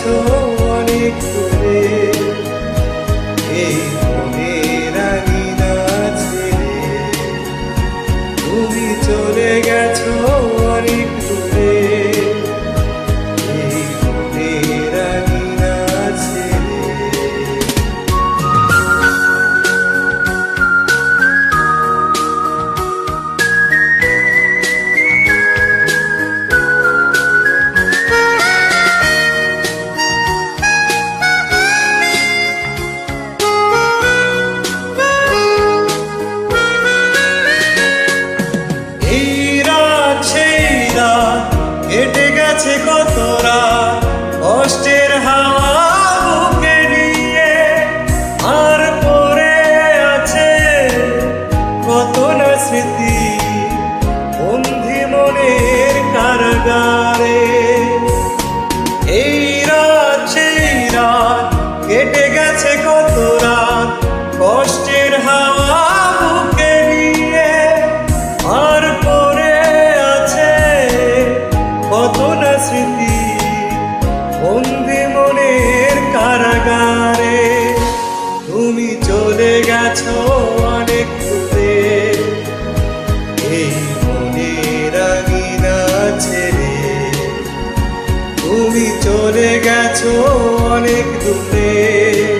গেছো অনেক গেছে কত রাত চলে গেছো অনেক দূরে।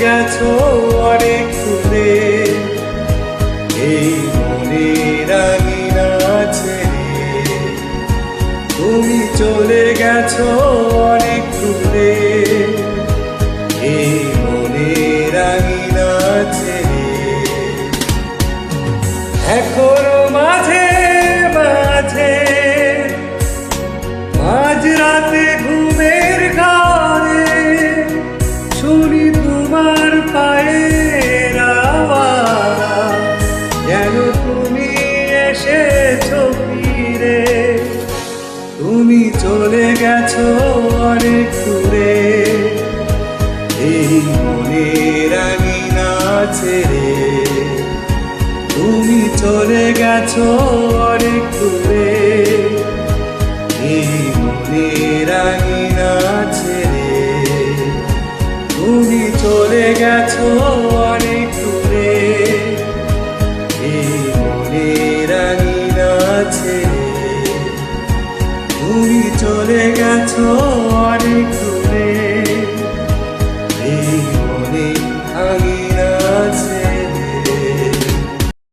গেছো অনেক দূরে এই মনের আঙিনা ছেড়ে তুমি চলে গেছো অনেক দূরে এই মনের আঙিনা ছেড়ে এখনও এসেছ ফিরে? তুমি চলে গেছো অনেক দূরে। এই মনের আঙিনা ছেড়ে তুমি চলে গেছো অনেক দূরে। এই মনের আঙিনা ছেড়ে তুমি চলে গেছো i ghetto